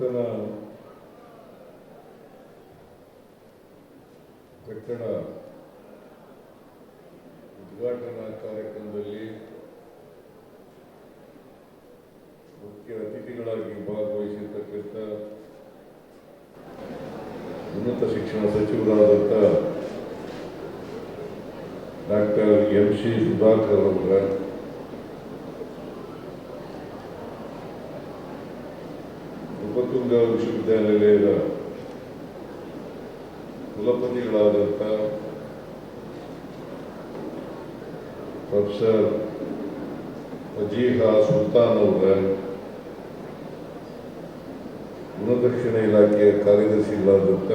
ನೂತನ ಕಟ್ಟಡ ಉದ್ಘಾಟನಾ ಕಾರ್ಯಕ್ರಮದಲ್ಲಿ ಮುಖ್ಯ ಅತಿಥಿಗಳಾಗಿ ಭಾಗವಹಿಸಿರ್ತಕ್ಕಂಥ ಉನ್ನತ ಶಿಕ್ಷಣ ಸಚಿವರಾದಂಥ ಡಾಕ್ಟರ್ ಎಂ ಸಿ ಸುಧಾಕರ್ ಅವರ ನೃಪತುಂಗ ವಿಶ್ವವಿದ್ಯಾನಿಲಯದ ಕುಲಪತಿಗಳಾದಂಥ ಪ್ರೊಫೆಸರ್ ಫಜೀಹಾ ಸುಲ್ತಾನ್ ಅವರ ಗುಣದಕ್ಷಿಣ ಇಲಾಖೆಯ ಕಾರ್ಯದರ್ಶಿಗಳಾದಂಥ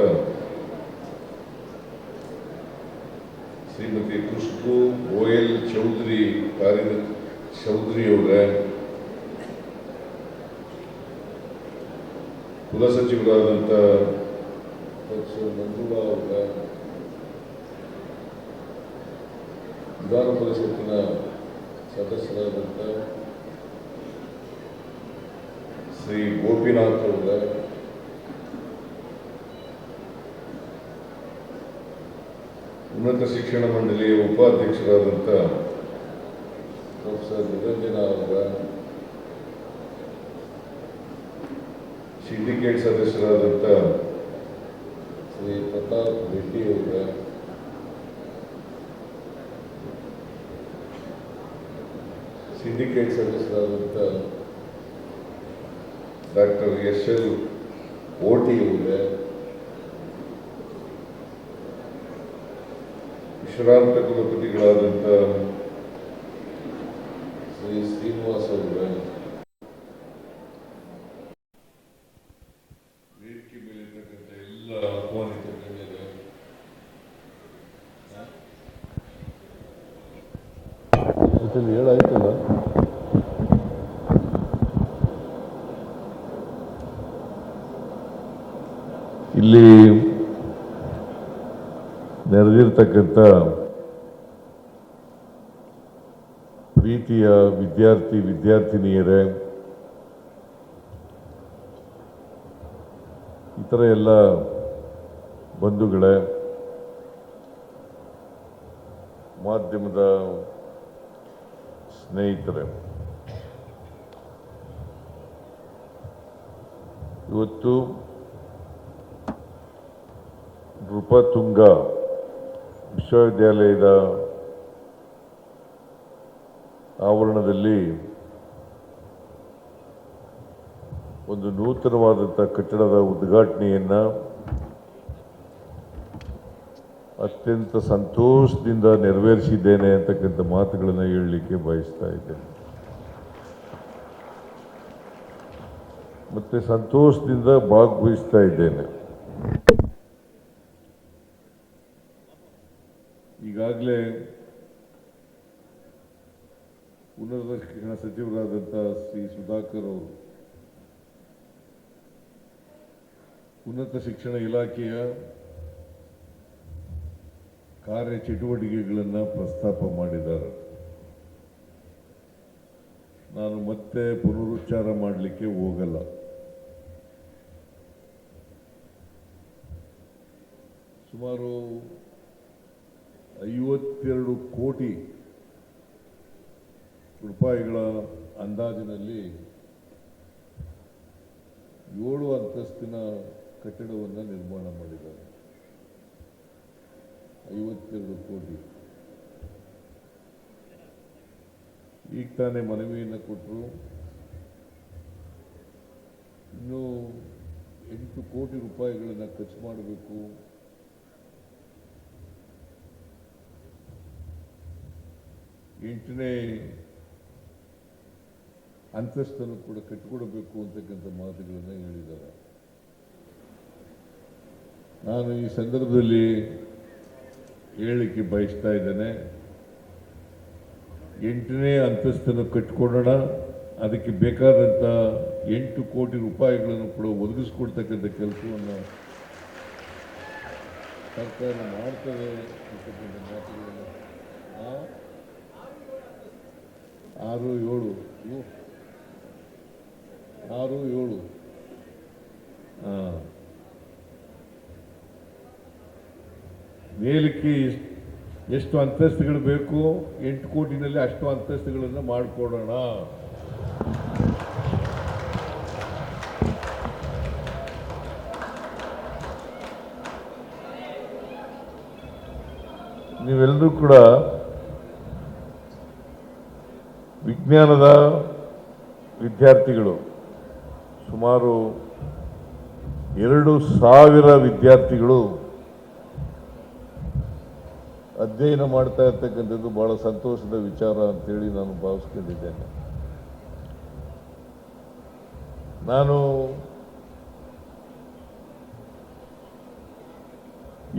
ಶ್ರೀಮತಿ ಖುಷ್ಬು ಓಯಲ್ ಚೌಧರಿ ಕಾರ್ಯದರ್ಶಿ ಅವರ ಕುಲಸಚಿವರಾದಂಥ ಮಂಜುಳಾ ಅವರ ವಿಧಾನ ಪರಿಷತ್ತಿನ ಸದಸ್ಯರಾದಂಥ ಶ್ರೀ ಗೋಪಿನಾಥ್ ಅವರ ಉನ್ನತ ಶಿಕ್ಷಣ ಮಂಡಳಿಯ ಉಪಾಧ್ಯಕ್ಷರಾದಂಥ ಪ್ರೊಫೆಸರ್ ನಿರಂಜನ ಅವರ ಸಿಂಡಿಕೇಟ್ ಸದಸ್ಯರಾದಂಥ ಶ್ರೀ ಪ್ರತಾಪ್ ರೆಡ್ಡಿ ಅವರ ಸಿಂಡಿಕೇಟ್ ಸದಸ್ಯರಾದಂಥ ಡಾಕ್ಟರ್ ಎಸ್ ಎಲ್ ಓಟಿ ಅವರ ವಿಶ್ರಾಂತ ಕುಲಪತಿಗಳಾದಂಥ ಶ್ರೀ ಶ್ರೀನಿವಾಸ್ ಅವರ. ನೆರೆದಿರ್ತಕ್ಕಂಥ ಪ್ರೀತಿಯ ವಿದ್ಯಾರ್ಥಿ ವಿದ್ಯಾರ್ಥಿನಿಯರೇ ಇತರ ಎಲ್ಲ ಬಂಧುಗಳೇ ಮಾಧ್ಯಮದ ಸ್ನೇಹಿತರೆ ಇವತ್ತು ನೃಪತುಂಗ ವಿಶ್ವವಿದ್ಯಾಲಯದ ಆವರಣದಲ್ಲಿ ಒಂದು ನೂತನವಾದಂಥ ಕಟ್ಟಡದ ಉದ್ಘಾಟನೆಯನ್ನು ಅತ್ಯಂತ ಸಂತೋಷದಿಂದ ನೆರವೇರಿಸಿದ್ದೇನೆ ಅಂತಕ್ಕಂಥ ಮಾತುಗಳನ್ನು ಹೇಳಲಿಕ್ಕೆ ಬಯಸ್ತಾ ಇದ್ದೇನೆ. ಮತ್ತು ಸಂತೋಷದಿಂದ ಭಾಗವಹಿಸ್ತಾ ಇದ್ದೇನೆ. ಈಗಾಗಲೇ ಉನ್ನತ ಶಿಕ್ಷಣ ಸಚಿವರಾದಂಥ ಶ್ರೀ ಸುಧಾಕರ್ ಅವರು ಉನ್ನತ ಶಿಕ್ಷಣ ಇಲಾಖೆಯ ಕಾರ್ಯ ಚಟುವಟಿಕೆಗಳನ್ನು ಪ್ರಸ್ತಾಪ ಮಾಡಿದ್ದಾರೆ. ನಾನು ಮತ್ತೆ ಪುನರುಚ್ಚಾರ ಮಾಡಲಿಕ್ಕೆ ಹೋಗಲ್ಲ. ಸುಮಾರು ಐವತ್ತೆರಡು ಕೋಟಿ ರೂಪಾಯಿಗಳ ಅಂದಾಜಿನಲ್ಲಿ ಏಳು ಅಂತಸ್ತಿನ ಕಟ್ಟಡವನ್ನು ನಿರ್ಮಾಣ ಮಾಡಿದ್ದಾರೆ. ಐವತ್ತೆರಡು ಕೋಟಿ. ಈಗ ತಾನೇ ಮನವಿಯನ್ನು ಕೊಟ್ಟರು ಇನ್ನೂ ಎಂಟು ಕೋಟಿ ರೂಪಾಯಿಗಳನ್ನು ಖರ್ಚು ಮಾಡಬೇಕು. ಎಂಟನೇ ಅಂತಸ್ತನ್ನು ಕೂಡ ಕಟ್ಟಿಕೊಡಬೇಕು ಅಂತಕ್ಕಂಥ ಮಾತುಗಳನ್ನು ಹೇಳಿದ್ದಾರೆ ನಾನು ಈ ಸಂದರ್ಭದಲ್ಲಿ ಹೇಳಲಿಕ್ಕೆ ಬಯಸ್ತಾ ಇದ್ದೇನೆ, ಎಂಟನೇ ಅಂತಸ್ತನ್ನು ಕಟ್ಟಿಕೊಡೋಣ ಅದಕ್ಕೆ ಬೇಕಾದಂಥ ಎಂಟು ಕೋಟಿ ರೂಪಾಯಿಗಳನ್ನು ಕೂಡ ಒದಗಿಸ್ಕೊಡ್ತಕ್ಕಂಥ ಕೆಲಸವನ್ನು ಸರ್ಕಾರ ಮಾಡ್ತದೆ ಅಂತಕ್ಕಂಥ ಮಾತುಗಳನ್ನು? ಆರು ಏಳು. ಆರು ಏಳು. ಮೇಲಕ್ಕೆ ಎಷ್ಟು ಅಂತಸ್ತುಗಳು ಬೇಕು? ಎಂಟು ಕೋಟಿನಲ್ಲಿ ಅಷ್ಟು ಅಂತಸ್ತುಗಳನ್ನು ಮಾಡಿಕೊಡೋಣ. ನೀವೆಲ್ಲರೂ ಕೂಡ ವಿಜ್ಞಾನದ ವಿದ್ಯಾರ್ಥಿಗಳು ಸುಮಾರು ಎರಡು ಸಾವಿರ ವಿದ್ಯಾರ್ಥಿಗಳು ಅಧ್ಯಯನ ಮಾಡ್ತಾ ಇರ್ತಕ್ಕಂಥದ್ದು ಬಹಳ ಸಂತೋಷದ ವಿಚಾರ ಅಂತೇಳಿ ನಾನು ಭಾವಿಸ್ಕೊಂಡಿದ್ದೇನೆ. ನಾನು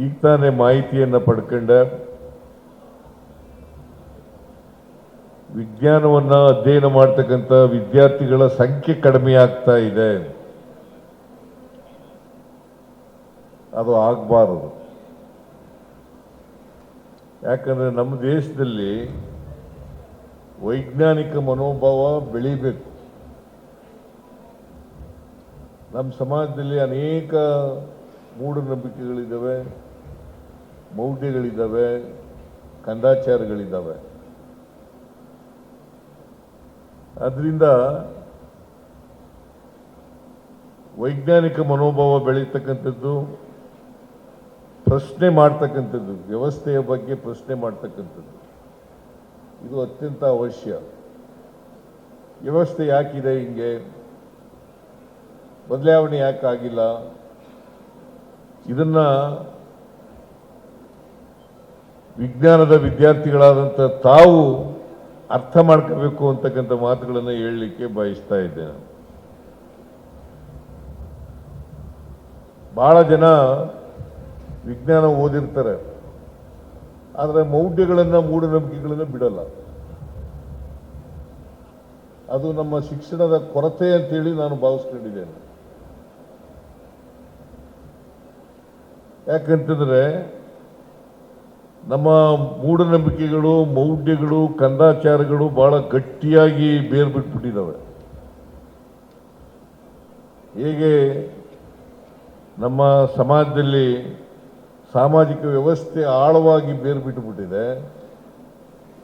ಈಗ ತಾನೇ ಮಾಹಿತಿಯನ್ನು ಪಡ್ಕೊಂಡೆ. ವಿಜ್ಞಾನವನ್ನ ಅಧ್ಯಯನ ಮಾಡ್ತಕ್ಕಂಥ ವಿದ್ಯಾರ್ಥಿಗಳ ಸಂಖ್ಯೆ ಕಡಿಮೆ ಆಗ್ತಾ ಇದೆ. ಅದು ಆಗಬಾರದು. ಯಾಕಂದರೆ ನಮ್ಮ ದೇಶದಲ್ಲಿ ವೈಜ್ಞಾನಿಕ ಮನೋಭಾವ ಬೆಳಿಬೇಕು. ನಮ್ಮ ಸಮಾಜದಲ್ಲಿ ಅನೇಕ ಮೂಢನಂಬಿಕೆಗಳಿದ್ದಾವೆ, ಮೌಢ್ಯಗಳಿದ್ದಾವೆ, ಕಂದಾಚಾರಗಳಿದ್ದಾವೆ. ಅದರಿಂದ ವೈಜ್ಞಾನಿಕ ಮನೋಭಾವ ಬೆಳೀತಕ್ಕಂಥದ್ದು, ಪ್ರಶ್ನೆ ಮಾಡ್ತಕ್ಕಂಥದ್ದು, ವ್ಯವಸ್ಥೆಯ ಬಗ್ಗೆ ಪ್ರಶ್ನೆ ಮಾಡ್ತಕ್ಕಂಥದ್ದು. ಇದು ಅತ್ಯಂತ ಅವಶ್ಯ. ವ್ಯವಸ್ಥೆ ಯಾಕಿದೆ ಹಿಂಗೆ? ಬದಲಾವಣೆ ಯಾಕಾಗಿಲ್ಲ? ಇದನ್ನ ವಿಜ್ಞಾನದ ವಿದ್ಯಾರ್ಥಿಗಳಾದಂಥ ತಾವು ಅರ್ಥ ಮಾಡ್ಕೋಬೇಕು ಅಂತಕ್ಕಂಥ ಮಾತುಗಳನ್ನು ಹೇಳಲಿಕ್ಕೆ ಬಯಸ್ತಾ ಇದ್ದೇನೆ. ಬಹಳ ಜನ ವಿಜ್ಞಾನ ಓದಿರ್ತಾರೆ. ಆದರೆ ಮೌಢ್ಯಗಳನ್ನು ಮೂಢನಂಬಿಕೆಗಳನ್ನು ಬಿಡಲ್ಲ. ಅದು ನಮ್ಮ ಶಿಕ್ಷಣದ ಕೊರತೆ ಅಂತೇಳಿ ನಾನು ಭಾವಿಸ್ಕೊಂಡಿದ್ದೇನೆ. ಯಾಕಂತಂದ್ರೆ ನಮ್ಮ ಮೂಢನಂಬಿಕೆಗಳು, ಮೌಢ್ಯಗಳು, ಕಂದಾಚಾರಗಳು ಬಹಳ ಗಟ್ಟಿಯಾಗಿ ಬೇರ್ ಬಿಟ್ಬಿಟ್ಟಿದ್ದಾವೆ. ಹೇಗೆ ನಮ್ಮ ಸಮಾಜದಲ್ಲಿ ಸಾಮಾಜಿಕ ವ್ಯವಸ್ಥೆ ಆಳವಾಗಿ ಬೇರು ಬಿಟ್ಟುಬಿಟ್ಟಿದೆ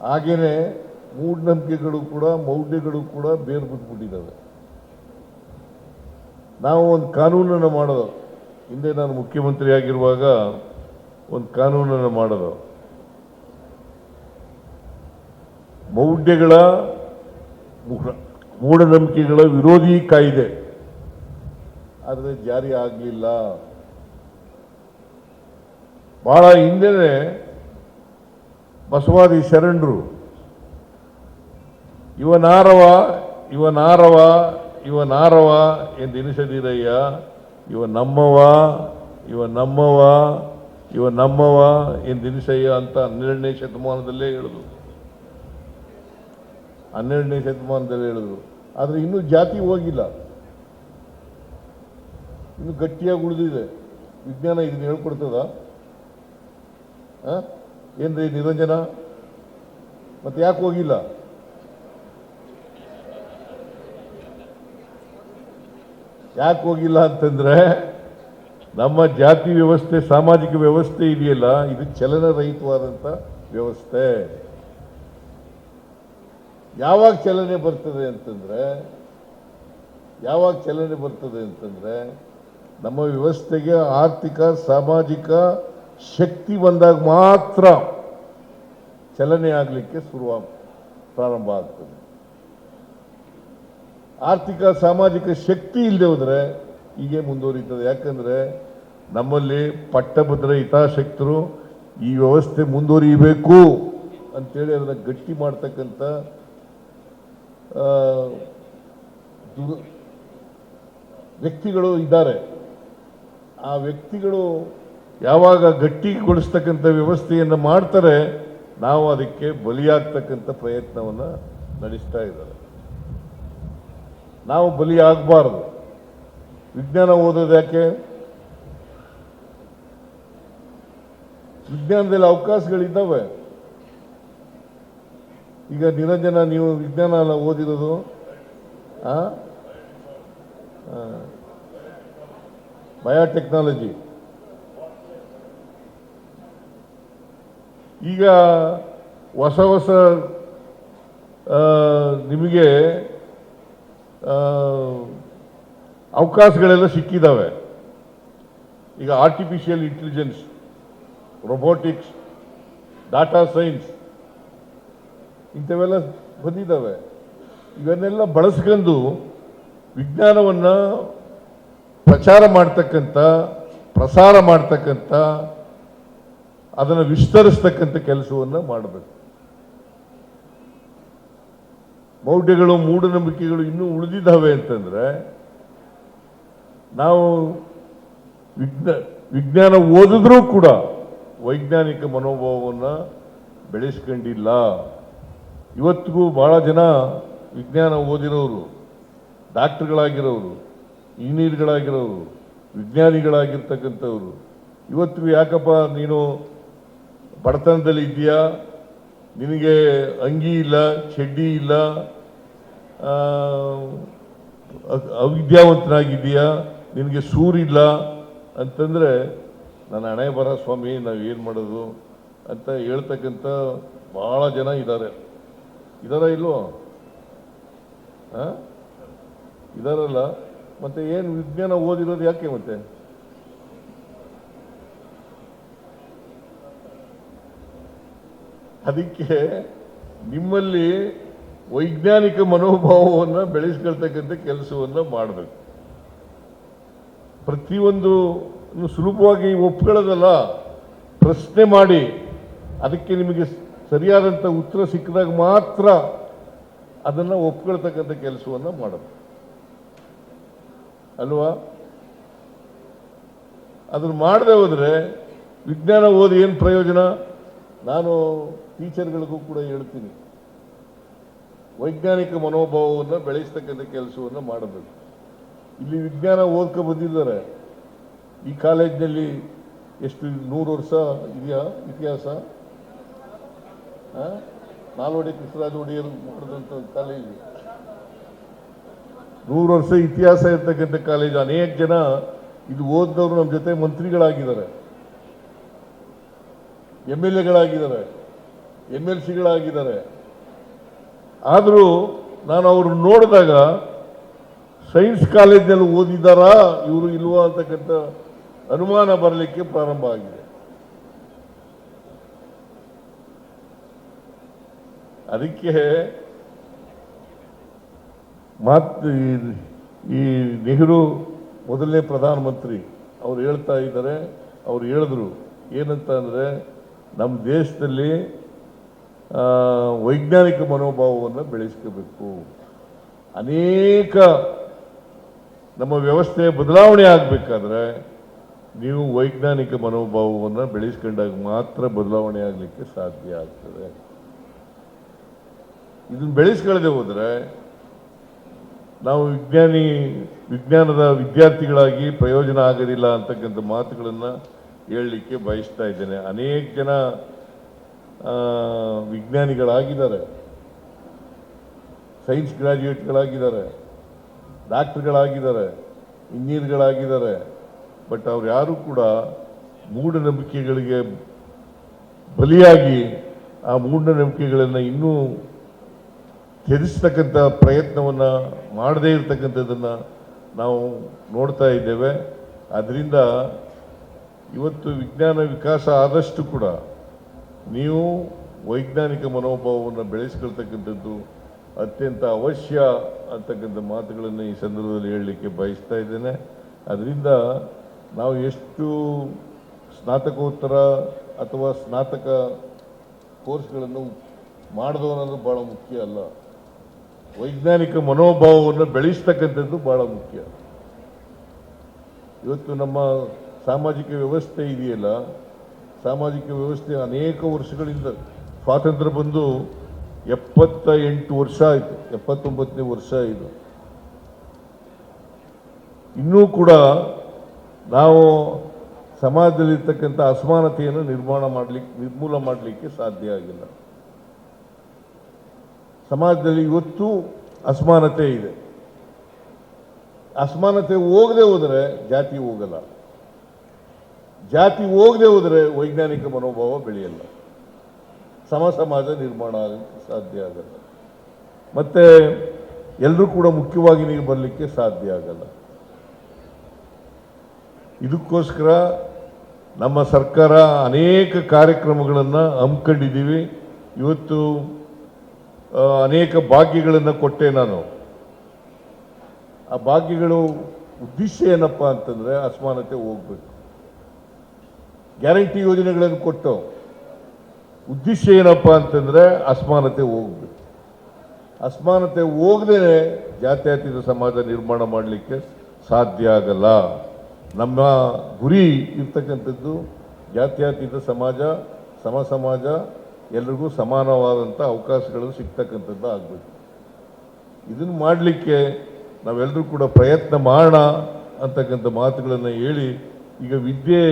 ಹಾಗೆಯೇ ಮೂಢನಂಬಿಕೆಗಳು ಕೂಡ, ಮೌಢ್ಯಗಳು ಕೂಡ ಬೇರು ಬಿಟ್ಬಿಟ್ಟಿದ್ದಾವೆ. ನಾವು ಒಂದು ಕಾನೂನನ್ನು ಮಾಡೋದು. ಹಿಂದೆ ನಾನು ಮುಖ್ಯಮಂತ್ರಿ ಆಗಿರುವಾಗ ಒಂದು ಕಾನೂನನ್ನು ಮಾಡೋದು. ಮೌಢ್ಯಗಳ ಮೂಢ- ಮೂಢನಂಬಿಕೆಗಳ ವಿರೋಧಿ ಕಾಯ್ದೆ. ಆದರೆ ಜಾರಿ ಆಗಲಿಲ್ಲ. ಬಹಳ ಹಿಂದೆ ಬಸವಾದಿ ಶರಣರು, ಇವನಾರವ ಇವನಾರವ ಇವನಾರವ ಎಂದು ಎನಿಸದಿರಯ್ಯ ಇವ ನಮ್ಮವ ಇವ ನಮ್ಮವ ಇವ ನಮ್ಮವ ಎಂದೆನಿಸಯ್ಯ ಅಂತ ಹನ್ನೆರಡನೇ ಶತಮಾನದಲ್ಲೇ ಹೇಳಿದ್ರು ಹನ್ನೆರಡನೇ ಶತಮಾನದಲ್ಲಿ ಹೇಳಿದ್ರು. ಆದರೆ ಇನ್ನೂ ಜಾತಿ ಹೋಗಿಲ್ಲ. ಇನ್ನು ಗಟ್ಟಿಯಾಗಿ ಉಳಿದಿದೆ. ವಿಜ್ಞಾನ ಇದನ್ನು ಹೇಳ್ಕೊಡ್ತದ? ಏನ್ರಿ ನಿರಂಜನ? ಮತ್ತೆ ಯಾಕೆ ಹೋಗಿಲ್ಲ? ಯಾಕೆ ಹೋಗಿಲ್ಲ ಅಂತಂದ್ರೆ ನಮ್ಮ ಜಾತಿ ವ್ಯವಸ್ಥೆ, ಸಾಮಾಜಿಕ ವ್ಯವಸ್ಥೆ ಇದೆಯಲ್ಲ, ಇದು ಚಲನರಹಿತವಾದಂಥ ವ್ಯವಸ್ಥೆ. ಯಾವಾಗ ಚಲನೆ ಬರ್ತದೆ ಅಂತಂದರೆ, ಯಾವಾಗ ಚಲನೆ ಬರ್ತದೆ ಅಂತಂದರೆ, ನಮ್ಮ ವ್ಯವಸ್ಥೆಗೆ ಆರ್ಥಿಕ, ಸಾಮಾಜಿಕ ಶಕ್ತಿ ಬಂದಾಗ ಮಾತ್ರ ಚಲನೆ ಆಗಲಿಕ್ಕೆ ಶುರು ಪ್ರಾರಂಭ ಆಗ್ತದೆ. ಆರ್ಥಿಕ, ಸಾಮಾಜಿಕ ಶಕ್ತಿ ಇಲ್ಲದೆ ಹೋದರೆ ಹೀಗೆ ಮುಂದುವರಿತದೆ. ಯಾಕಂದರೆ ನಮ್ಮಲ್ಲಿ ಪಟ್ಟಭದ್ರ ಹಿತಾಸಕ್ತರು ಈ ವ್ಯವಸ್ಥೆ ಮುಂದುವರಿಯಬೇಕು ಅಂತೇಳಿ ಅದನ್ನು ಗಟ್ಟಿ ಮಾಡ್ತಕ್ಕಂಥ ವ್ಯಕ್ತಿಗಳು ಇದ್ದಾರೆ. ಆ ವ್ಯಕ್ತಿಗಳು ಯಾವಾಗ ಗಟ್ಟಿಗೊಳಿಸ್ತಕ್ಕಂಥ ವ್ಯವಸ್ಥೆಯನ್ನು ಮಾಡ್ತಾರೆ, ನಾವು ಅದಕ್ಕೆ ಬಲಿಯಾಗ್ತಕ್ಕಂಥ ಪ್ರಯತ್ನವನ್ನು ನಡೆಸ್ತಾ ಇದ್ದಾರೆ. ನಾವು ಬಲಿಯಾಗಬಾರದು. ವಿಜ್ಞಾನ ಓದೋದು ಯಾಕೆ? ವಿಜ್ಞಾನದಲ್ಲಿ ಅವಕಾಶಗಳಿದ್ದಾವೆ. ಈಗ ನಿರಂಜನ, ನೀವು ವಿಜ್ಞಾನ ಎಲ್ಲ ಓದಿರೋದು. ಬಯೋಟೆಕ್ನಾಲಜಿ ಈಗ ಹೊಸ ಹೊಸ ನಿಮಗೆ ಅವಕಾಶಗಳೆಲ್ಲ ಸಿಕ್ಕಿದ್ದಾವೆ ಈಗ artificial intelligence robotics data science ಇಂಥವೆಲ್ಲ ಬಂದಿದ್ದಾವೆ. ಇವನ್ನೆಲ್ಲ ಬಳಸ್ಕೊಂಡು ವಿಜ್ಞಾನವನ್ನು ಪ್ರಚಾರ ಮಾಡ್ತಕ್ಕಂಥ, ಪ್ರಸಾರ ಮಾಡ್ತಕ್ಕಂಥ, ಅದನ್ನು ವಿಸ್ತರಿಸ್ತಕ್ಕಂಥ ಕೆಲಸವನ್ನು ಮಾಡಬೇಕು. ಮೌಢ್ಯಗಳು, ಮೂಢನಂಬಿಕೆಗಳು ಇನ್ನೂ ಉಳಿದಿದ್ದಾವೆ ಅಂತಂದರೆ, ನಾವು ವಿಜ್ಞಾ, ವಿಜ್ಞಾನ ಓದಿದ್ರೂ ಕೂಡ ವೈಜ್ಞಾನಿಕ ಮನೋಭಾವವನ್ನು ಬೆಳೆಸ್ಕೊಂಡಿಲ್ಲ. ಇವತ್ತಿಗೂ ಭಾಳ ಜನ ವಿಜ್ಞಾನ ಓದಿರೋರು, ಡಾಕ್ಟರ್ಗಳಾಗಿರೋರು, ಇಂಜಿನಿಯರ್ಗಳಾಗಿರೋರು, ವಿಜ್ಞಾನಿಗಳಾಗಿರ್ತಕ್ಕಂಥವ್ರು. ಇವತ್ತಿಗೂ ಯಾಕಪ್ಪ ನೀನು ಬಡತನದಲ್ಲಿ ಇದೆಯಾ ನಿನಗೆ ಅಂಗಿ ಇಲ್ಲ, ಚಡ್ಡಿ ಇಲ್ಲ ಅವಿದ್ಯಾವಂತನಾಗಿದೆಯಾ ನಿನಗೆ ಸೂರಿಲ್ಲ ಅಂತಂದರೆ ನನ್ನ ಹಣೆ ಬರ ಸ್ವಾಮಿ ನಾವು ಏನು ಮಾಡೋದು ಅಂತ ಹೇಳ್ತಕ್ಕಂಥ ಭಾಳ ಜನ ಇದ್ದಾರೆ. ಇದಾರ ಇಲ್ವೋ ಆ? ಇದಾರಲ್ಲ? ಮತ್ತೆ ಏನು ವಿಜ್ಞಾನ ಓದಿರೋದು ಯಾಕೆ ಮತ್ತೆ? ಅದಕ್ಕೆ ನಿಮ್ಮಲ್ಲಿ ವೈಜ್ಞಾನಿಕ ಮನೋಭಾವವನ್ನು ಬೆಳೆಸ್ಕೊಳ್ತಕ್ಕಂಥ ಕೆಲಸವನ್ನು ಮಾಡಬೇಕು. ಪ್ರತಿಯೊಂದು ಸುಲಭವಾಗಿ ಒಪ್ಕೊಳ್ಳೋದಲ್ಲ. ಪ್ರಶ್ನೆ ಮಾಡಿ. ಅದಕ್ಕೆ ನಿಮಗೆ ಸರಿಯಾದಂಥ ಉತ್ತರ ಸಿಕ್ಕಿದಾಗ ಮಾತ್ರ ಅದನ್ನು ಒಪ್ಕೊಳ್ತಕ್ಕಂಥ ಕೆಲಸವನ್ನು ಮಾಡಬೇಕು ಅಲ್ವಾ? ಅದನ್ನು ಮಾಡದೆ ಹೋದರೆ ವಿಜ್ಞಾನ ಓದಿ ಏನು ಪ್ರಯೋಜನ? ನಾನು ಟೀಚರ್ಗಳಿಗೂ ಕೂಡ ಹೇಳ್ತೀನಿ. ವೈಜ್ಞಾನಿಕ ಮನೋಭಾವವನ್ನು ಬೆಳೆಸ್ತಕ್ಕಂಥ ಕೆಲಸವನ್ನು ಮಾಡಬೇಕು. ಇಲ್ಲಿ ವಿಜ್ಞಾನ ಓದ್ಕೊ ಬಂದಿದ್ದಾರೆ. ಈ ಕಾಲೇಜ್ನಲ್ಲಿ ಎಷ್ಟು ನೂರು ವರ್ಷ ಇದೆಯಾ ಇತಿಹಾಸ? ನಾಲ್ವಡಿ ಕೃಷ್ಣರಾಜ ಒಡೆಯರ್ ಮಾಡಿದಂಥ ಕಾಲೇಜು ನೂರು ವರ್ಷ ಇತಿಹಾಸ ಇರ್ತಕ್ಕಂಥ ಕಾಲೇಜು, ಅನೇಕ ಜನ ಇದು ಓದಿದವರು ನಮ್ಮ ಜೊತೆ ಮಂತ್ರಿಗಳಾಗಿದ್ದಾರೆ. ಎಂ ಎಲ್ ಎಗಳಾಗಿದ್ದಾರೆ, ಎಂ ಎಲ್ ಸಿಗಳಾಗಿದ್ದಾರೆ. ಆದರೂ ನಾನು ಅವ್ರನ್ನ ನೋಡಿದಾಗ ಸೈನ್ಸ್ ಕಾಲೇಜ್ನಲ್ಲಿ ಓದಿದ್ದಾರಾ, ಇವರು ಇಲ್ವಾ ಅಂತಕ್ಕಂಥ ಅನುಮಾನ ಬರಲಿಕ್ಕೆ ಪ್ರಾರಂಭ ಆಗಿದೆ. ಅದಕ್ಕೆ ಮತ್ತು ಈ- ನೆಹರು ಮೊದಲನೇ ಪ್ರಧಾನಮಂತ್ರಿ, ಅವ್ರು ಹೇಳ್ತಾ ಇದ್ದಾರೆ, ಅವ್ರು ಹೇಳಿದ್ರು, ಏನಂತ ಅಂದರೆ ನಮ್ಮ ದೇಶದಲ್ಲಿ ವೈಜ್ಞಾನಿಕ ಮನೋಭಾವವನ್ನು ಬೆಳೆಸ್ಕೋಬೇಕು. ಅನೇಕ ನಮ್ಮ ವ್ಯವಸ್ಥೆ ಬದಲಾವಣೆ ಆಗಬೇಕಾದ್ರೆ ನೀವು ವೈಜ್ಞಾನಿಕ ಮನೋಭಾವವನ್ನು ಬೆಳೆಸ್ಕೊಂಡಾಗ ಮಾತ್ರ ಬದಲಾವಣೆ ಆಗಲಿಕ್ಕೆ ಸಾಧ್ಯ ಆಗ್ತದೆ. ಇದನ್ನು ಬೆಳೆಸ್ಕೊಳ್ಳದೆ ಹೋದರೆ ನಾವು ವಿಜ್ಞಾನಿ, ವಿಜ್ಞಾನದ ವಿದ್ಯಾರ್ಥಿಗಳಾಗಿ ಪ್ರಯೋಜನ ಆಗೋದಿಲ್ಲ ಅಂತಕ್ಕಂಥ ಮಾತುಗಳನ್ನು ಹೇಳಲಿಕ್ಕೆ ಬಯಸ್ತಾ ಇದ್ದೇನೆ. ಅನೇಕ ಜನ ವಿಜ್ಞಾನಿಗಳಾಗಿದ್ದಾರೆ. ಸೈನ್ಸ್ ಗ್ರಾಜ್ಯುಯೇಟ್ಗಳಾಗಿದ್ದಾರೆ ಡಾಕ್ಟರ್ಗಳಾಗಿದ್ದಾರೆ. ಇಂಜಿನಿಯರ್ಗಳಾಗಿದ್ದಾರೆ. ಬಟ್ ಅವ್ರು ಯಾರೂ ಕೂಡ ಮೂಢನಂಬಿಕೆಗಳಿಗೆ ಬಲಿಯಾಗಿ ಆ ಮೂಢನಂಬಿಕೆಗಳನ್ನು ಇನ್ನೂ ತ್ಯಜಿಸ್ತಕ್ಕಂಥ ಪ್ರಯತ್ನವನ್ನು ಮಾಡದೇ ಇರತಕ್ಕಂಥದ್ದನ್ನು ನಾವು ನೋಡ್ತಾ ಇದ್ದೇವೆ. ಅದರಿಂದ ಇವತ್ತು ವಿಜ್ಞಾನ ವಿಕಾಸ ಆದಷ್ಟು ಕೂಡ ನೀವು ವೈಜ್ಞಾನಿಕ ಮನೋಭಾವವನ್ನು ಬೆಳೆಸ್ಕೊಳ್ತಕ್ಕಂಥದ್ದು ಅತ್ಯಂತ ಅವಶ್ಯ ಅಂತಕ್ಕಂಥ ಮಾತುಗಳನ್ನು ಈ ಸಂದರ್ಭದಲ್ಲಿ ಹೇಳಲಿಕ್ಕೆ ಬಯಸ್ತಾ ಇದ್ದೇನೆ. ಅದರಿಂದ ನಾವು ಎಷ್ಟು ಸ್ನಾತಕೋತ್ತರ ಅಥವಾ ಸ್ನಾತಕ ಕೋರ್ಸ್ಗಳನ್ನು ಮಾಡಿದವನ್ನೋದು ಭಾಳ ಮುಖ್ಯ ಅಲ್ಲ. ವೈಜ್ಞಾನಿಕ ಮನೋಭಾವವನ್ನು ಬೆಳೆಸ್ತಕ್ಕಂಥದ್ದು ಬಹಳ ಮುಖ್ಯ. ಇವತ್ತು ನಮ್ಮ ಸಾಮಾಜಿಕ ವ್ಯವಸ್ಥೆ ಇದೆಯಲ್ಲ, ಸಾಮಾಜಿಕ ವ್ಯವಸ್ಥೆ ಅನೇಕ ವರ್ಷಗಳಿಂದ ಸ್ವಾತಂತ್ರ್ಯ ಬಂದು ಎಪ್ಪತ್ತ ಎಂಟು ವರ್ಷ ಆಯಿತು, ಎಪ್ಪತ್ತೊಂಬತ್ತನೇ ವರ್ಷ ಇದು. ಇನ್ನೂ ಕೂಡ ನಾವು ಸಮಾಜದಲ್ಲಿರ್ತಕ್ಕಂಥ ಅಸಮಾನತೆಯನ್ನು ನಿರ್ಮಾಣ ಮಾಡಲಿಕ್ಕೆ ನಿರ್ಮೂಲ ಮಾಡಲಿಕ್ಕೆ ಸಾಧ್ಯ ಆಗಿಲ್ಲ. ಸಮಾಜದಲ್ಲಿ ಇವತ್ತು ಅಸಮಾನತೆ ಇದೆ. ಅಸಮಾನತೆ ಹೋಗದೆ ಹೋದರೆ ಜಾತಿ ಹೋಗಲ್ಲ. ಜಾತಿ ಹೋಗದೆ ಹೋದರೆ ವೈಜ್ಞಾನಿಕ ಮನೋಭಾವ ಬೆಳೆಯಲ್ಲ. ಸಮ ಸಮಾಜ ನಿರ್ಮಾಣ ಆಗಲಿಕ್ಕೆ ಸಾಧ್ಯ ಆಗಲ್ಲ. ಮತ್ತೆ ಎಲ್ಲರೂ ಕೂಡ ಮುಖ್ಯವಾಗಿ ನೀವು ಬರಲಿಕ್ಕೆ ಸಾಧ್ಯ ಆಗಲ್ಲ. ಇದಕ್ಕೋಸ್ಕರ ನಮ್ಮ ಸರ್ಕಾರ ಅನೇಕ ಕಾರ್ಯಕ್ರಮಗಳನ್ನು ಹಮ್ಮಿಕೊಂಡಿದ್ದೀವಿ. ಇವತ್ತು ಅನೇಕ ಭಾಗ್ಯಗಳನ್ನು ಕೊಟ್ಟೆ ನಾನು. ಆ ಭಾಗ್ಯಗಳು ಉದ್ದೇಶ ಏನಪ್ಪ ಅಂತಂದ್ರೆ ಅಸಮಾನತೆ ಹೋಗ್ಬೇಕು. ಗ್ಯಾರಂಟಿ ಯೋಜನೆಗಳನ್ನು ಕೊಟ್ಟು ಉದ್ದೇಶ ಏನಪ್ಪ ಅಂತಂದ್ರೆ ಅಸಮಾನತೆ ಹೋಗ್ಬೇಕು. ಅಸಮಾನತೆ ಹೋಗದೇ ಜಾತ್ಯತೀತ ಸಮಾಜ ನಿರ್ಮಾಣ ಮಾಡಲಿಕ್ಕೆ ಸಾಧ್ಯ ಆಗಲ್ಲ. ನಮ್ಮ ಗುರಿ ಇರ್ತಕ್ಕಂಥದ್ದು ಜಾತ್ಯತೀತ ಸಮಾಜ, ಸಮ ಸಮಾಜ ಎಲ್ರಿಗೂ ಸಮಾನವಾದಂಥ ಅವಕಾಶಗಳು ಸಿಗ್ತಕ್ಕಂಥದ್ದು ಆಗಬೇಕು. ಇದನ್ನು ಮಾಡಲಿಕ್ಕೆ ನಾವೆಲ್ಲರೂ ಕೂಡ ಪ್ರಯತ್ನ ಮಾಡೋಣ ಅಂತಕ್ಕಂಥ ಮಾತುಗಳನ್ನು ಹೇಳಿ, ಈಗ ವಿದ್ಯೆ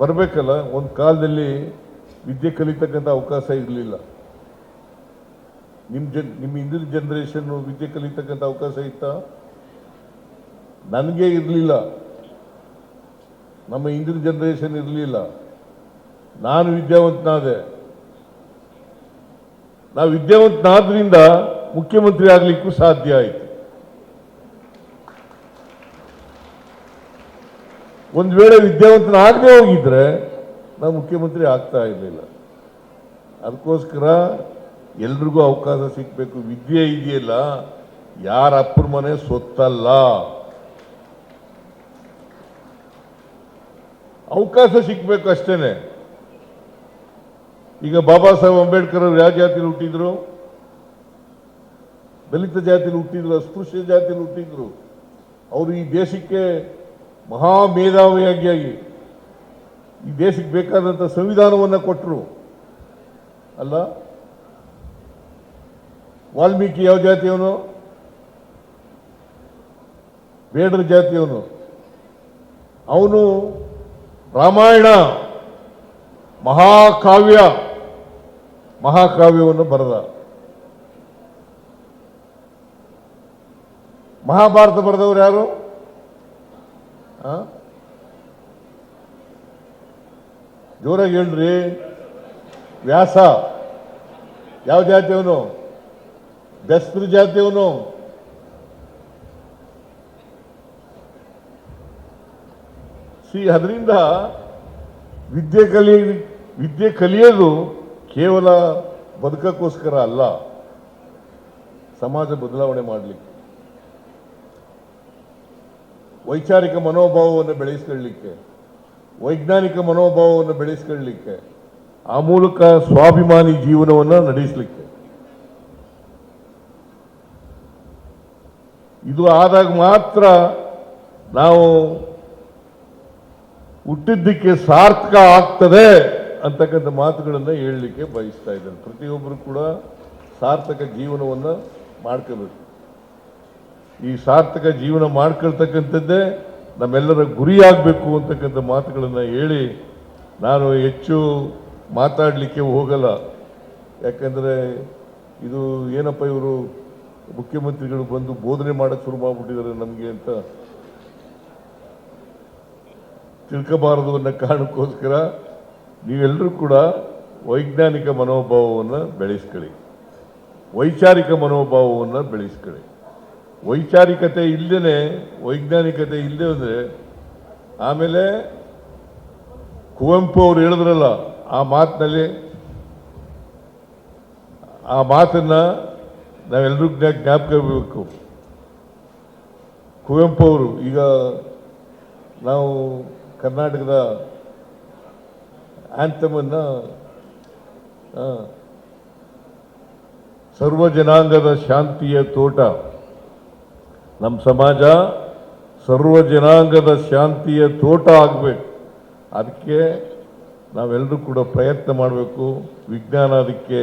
ಬರಬೇಕಲ್ಲ, ಒಂದು ಕಾಲದಲ್ಲಿ ವಿದ್ಯೆ ಕಲಿತಕ್ಕಂಥ ಅವಕಾಶ ಇರಲಿಲ್ಲ. ನಿಮ್ಮ ಜನ್ ನಿಮ್ಮ ಹಿಂದಿನ ಜನ್ರೇಷನ್ನು ವಿದ್ಯೆ ಕಲಿತಕ್ಕಂಥ ಅವಕಾಶ ಇತ್ತಾ? ನನಗೆ ಇರಲಿಲ್ಲ. ನಮ್ಮ ಹಿಂದಿನ ಜನ್ರೇಷನ್ ಇರಲಿಲ್ಲ. ನಾನು ವಿದ್ಯಾವಂತನಾದೆ. ನಾವು ವಿದ್ಯಾವಂತನಾದ್ರಿಂದ ಮುಖ್ಯಮಂತ್ರಿ ಆಗ್ಲಿಕ್ಕೂ ಸಾಧ್ಯ ಆಯಿತು. ಒಂದು ವೇಳೆ ವಿದ್ಯಾವಂತನಾಗದೆ ಹೋಗಿದ್ರೆ ನಾವು ಮುಖ್ಯಮಂತ್ರಿ ಆಗ್ತಾ ಇರಲಿಲ್ಲ. ಅದಕ್ಕೋಸ್ಕರ ಎಲ್ರಿಗೂ ಅವಕಾಶ ಸಿಗಬೇಕು. ವಿದ್ಯೆ ಇದೆಯಲ್ಲ, ಯಾರ ಅಪ್ಪರ ಮನೆ ಸೊತ್ತಲ್ಲ. ಅವಕಾಶ ಸಿಗಬೇಕು ಅಷ್ಟೇನೆ. ಈಗ ಬಾಬಾ ಸಾಹೇಬ್ ಅಂಬೇಡ್ಕರ್ ಅವರು ಯಾವ ಜಾತಿಲಿ ಹುಟ್ಟಿದ್ರು? ದಲಿತ ಜಾತಿಲಿ ಹುಟ್ಟಿದ್ರು, ಅಸ್ಪೃಶ್ಯ ಜಾತಿಲಿ ಹುಟ್ಟಿದ್ರು. ಅವರು ಈ ದೇಶಕ್ಕೆ ಮಹಾ ಮೇಧಾವಿಯಾಗಿ ಈ ದೇಶಕ್ಕೆ ಬೇಕಾದಂಥ ಸಂವಿಧಾನವನ್ನ ಕೊಟ್ಟರು ಅಲ್ಲ? ವಾಲ್ಮೀಕಿ ಯಾವ ಜಾತಿಯವನು ಬೇಡರ ಜಾತಿಯವನು ಅವನು ರಾಮಾಯಣ, ಮಹಾಕಾವ್ಯ. ಮಹಾಕಾವ್ಯವನ್ನು ಬರೆದ. ಮಹಾಭಾರತ ಬರೆದವರು ಯಾರು? ಜೋರಾಗಿ ಹೇಳ್ರಿ. ವ್ಯಾಸ. ಯಾವ ಜಾತಿಯವನು? ಬೆಸ್ತ್ರ ಜಾತಿಯವನು? ಸಿ ಅದರಿಂದ ವಿದ್ಯೆ ಕಲಿ ವಿದ್ಯೆ ಕಲಿಯೋದು ಕೇವಲ ಬದುಕಕ್ಕೋಸ್ಕರ ಅಲ್ಲ, ಸಮಾಜ ಬದಲಾವಣೆ ಮಾಡಲಿಕ್ಕೆ, ವೈಚಾರಿಕ ಮನೋಭಾವವನ್ನು ಬೆಳೆಸ್ಕೊಳ್ಳಿಕ್ಕೆ, ವೈಜ್ಞಾನಿಕ ಮನೋಭಾವವನ್ನು ಬೆಳೆಸ್ಕೊಳ್ಳಿಕ್ಕೆ, ಆ ಮೂಲಕ ಸ್ವಾಭಿಮಾನಿ ಜೀವನವನ್ನು ನಡೆಸಲಿಕ್ಕೆ. ಇದು ಆದಾಗ ಮಾತ್ರ ನಾವು ಹುಟ್ಟಿದ್ದಕ್ಕೆ ಸಾರ್ಥಕ ಆಗ್ತದೆ. ಅಂತಕ್ಕಂಥ ಮಾತುಗಳನ್ನು ಹೇಳಲಿಕ್ಕೆ ಬಯಸ್ತಾ ಇದ್ದಾರೆ ಪ್ರತಿಯೊಬ್ಬರು ಕೂಡ ಸಾರ್ಥಕ ಜೀವನವನ್ನು ಮಾಡ್ಕೋಬೇಕು. ಈ ಸಾರ್ಥಕ ಜೀವನ ಮಾಡ್ಕೊಳ್ತಕ್ಕಂಥದ್ದೇ ನಮ್ಮೆಲ್ಲರ ಗುರಿಯಾಗಬೇಕು ಅಂತಕ್ಕಂಥ ಮಾತುಗಳನ್ನು ಹೇಳಿ ನಾನು ಹೆಚ್ಚು ಮಾತಾಡಲಿಕ್ಕೆ ಹೋಗಲ್ಲ. ಯಾಕಂದರೆ ಇದು ಏನಪ್ಪ ಇವರು ಮುಖ್ಯಮಂತ್ರಿಗಳು ಬಂದು ಬೋಧನೆ ಮಾಡೋಕ್ಕೆ ಶುರು ಮಾಡಿಬಿಟ್ಟಿದ್ದಾರೆ ನಮಗೆ ಅಂತ ತಿಳ್ಕೋಬಾರದು ಅನ್ನೋ ಕಾರಣಕ್ಕೋಸ್ಕರ ನೀವೆಲ್ಲರೂ ಕೂಡ ವೈಜ್ಞಾನಿಕ ಮನೋಭಾವವನ್ನು ಬೆಳೆಸ್ಕೊಳ್ಳಿ. ವೈಚಾರಿಕ ಮನೋಭಾವವನ್ನು ಬೆಳೆಸ್ಕೊಳ್ಳಿ. ವೈಚಾರಿಕತೆ ಇಲ್ಲದೇ ವೈಜ್ಞಾನಿಕತೆ ಇಲ್ಲದೆ ಅಂದರೆ ಆಮೇಲೆ ಕುವೆಂಪು ಅವರು ಹೇಳಿದ್ರಲ್ಲ, ಆ ಮಾತಿನಲ್ಲಿ, ಆ ಮಾತನ್ನು ನಾವೆಲ್ಲರೂ ಜ್ಞಾ ಜ್ಞಾಪಕ ಇರಬೇಕು ಕುವೆಂಪು ಅವರು, ಈಗ ನಾವು ಕರ್ನಾಟಕದ ಆಂಥಮನ್ನು ಸರ್ವ ಜನಾಂಗದ ಶಾಂತಿಯ ತೋಟ. ನಮ್ಮ ಸಮಾಜ ಸರ್ವ ಜನಾಂಗದ ಶಾಂತಿಯ ತೋಟ ಆಗಬೇಕು. ಅದಕ್ಕೆ ನಾವೆಲ್ಲರೂ ಕೂಡ ಪ್ರಯತ್ನ ಮಾಡಬೇಕು. ವಿಜ್ಞಾನ ಅದಕ್ಕೆ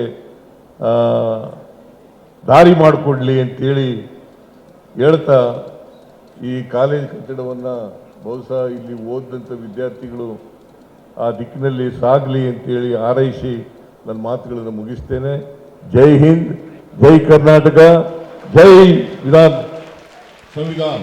ದಾರಿ ಮಾಡಿಕೊಡ್ಲಿ ಅಂತೇಳಿ ಹೇಳ್ತಾ ಈ ಕಾಲೇಜ್ ಕಟ್ಟಡವನ್ನು ಬಹುಶಃ ಇಲ್ಲಿ ಓದಿದಂಥ ವಿದ್ಯಾರ್ಥಿಗಳು ಆ ದಿಕ್ಕಿನಲ್ಲಿ ಸಾಗಲಿ ಅಂತೇಳಿ ಹಾರೈಸಿ ನನ್ನ ಮಾತುಗಳನ್ನು ಮುಗಿಸ್ತೇನೆ. ಜೈ ಹಿಂದ್, ಜೈ ಕರ್ನಾಟಕ, ಜೈ ವಿಧಾನ ಸಂವಿಧಾನ.